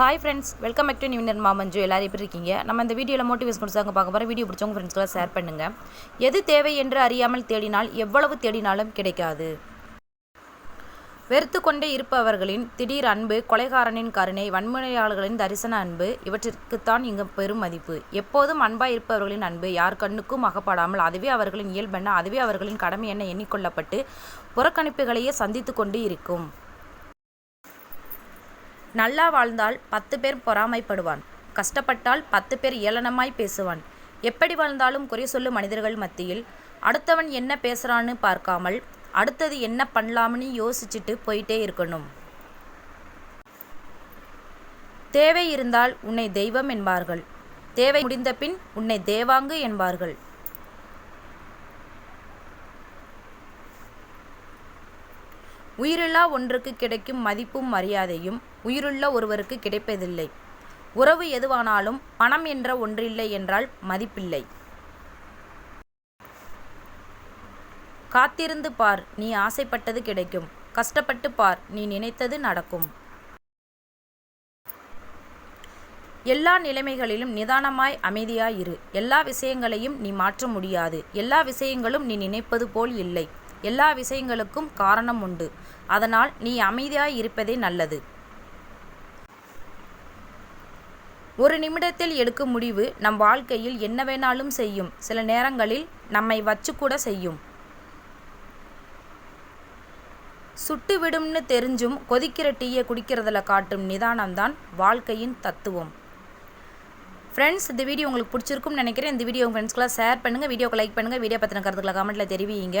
Hi friends welcome back to நியூனர் மாமஞ்சு எல்லோரும் எப்படி இருக்கீங்க? நம்ம இந்த வீடியோவில் மோட்டிவேஷன் கொடுத்தாங்க பார்க்க போகிற வீடியோ பிடிச்சவங்க ஃப்ரெண்ட்ஸ்க்கெலாம் ஷேர் பண்ணுங்கள் எது தேவை என்று அறியாமல் தேடினால் எவ்வளவு தேடினாலும் கிடைக்காது. வெறுத்து கொண்டே இருப்பவர்களின் திடீர் அன்பு கொலைகாரனின் கருணை வன்முறையாளர்களின் தரிசன அன்பு இவற்றிற்குத்தான் இங்கு பெரும் மதிப்பு. எப்போதும் அன்பாய் இருப்பவர்களின் அன்பு யார் கண்ணுக்கும் அகப்படாமல் அதுவே அவர்களின் இயல்பென அதுவே அவர்களின் கடமை என எண்ணிக்கொள்ளப்பட்டு புறக்கணிப்புகளையே சந்தித்து கொண்டு இருக்கும். நல்லா வாழ்ந்தால் பத்து பேர் பொறாமைப்படுவான். கஷ்டப்பட்டால் பத்து பேர் ஏளனமாய் பேசுவான். எப்படி வாழ்ந்தாலும் குறை சொல்லும் மனிதர்கள் மத்தியில் அடுத்தவன் என்ன பேசுறான்னு பார்க்காமல் அடுத்தது என்ன பண்ணலாம்னு யோசிச்சுட்டு போயிட்டே இருக்கணும். தேவை இருந்தால் உன்னை தெய்வம் என்பார்கள். தேவை முடிந்த பின் உன்னை தேவாங்கு என்பார்கள். உயிரில்லா ஒன்றுக்கு கிடைக்கும் மதிப்பும் மரியாதையும் உயிருள்ள ஒருவருக்கு கிடைப்பதில்லை. உறவு எதுவானாலும் பணம் என்ற ஒன்றில்லை என்றால் மதிப்பில்லை. காத்திருந்து பார் நீ ஆசைப்பட்டது கிடைக்கும். கஷ்டப்பட்டு பார் நீ நினைத்தது நடக்கும். எல்லா நிலைமைகளிலும் நிதானமாய் அமைதியாய் இரு. எல்லா விஷயங்களையும் நீ மாற்ற முடியாது. எல்லா விஷயங்களும் நீ நினைப்பது போல் இல்லை. எல்லா விஷயங்களுக்கும் காரணம் உண்டு. அதனால் நீ அமைதியாய் இருப்பதே நல்லது. ஒரு நிமிடத்தில் எடுக்கும் முடிவு நம் வாழ்க்கையில் என்ன வேணாலும் செய்யும். சில நேரங்களில் நம்மை வச்சு கூட செய்யும். சுட்டு விடும்னு தெரிஞ்சும் கொதிக்கிற டீயை குடிக்கிறதுல காட்டும் நிதானம்தான் வாழ்க்கையின் தத்துவம். ஃப்ரெண்ட்ஸ் இந்த வீடியோ உங்களுக்கு பிடிச்சிருக்கும்னு நினைக்கிறேன். இந்த வீடியோ உங்கள் ஃப்ரெண்ட்ஸ்க்கெலாம் ஷேர் பண்ணுங்கள் வீடியோக்கு லைக் பண்ணுங்கள் வீடியோ பற்றின கருத்துக்களை கமெண்ட்டில் தெரிவிங்க.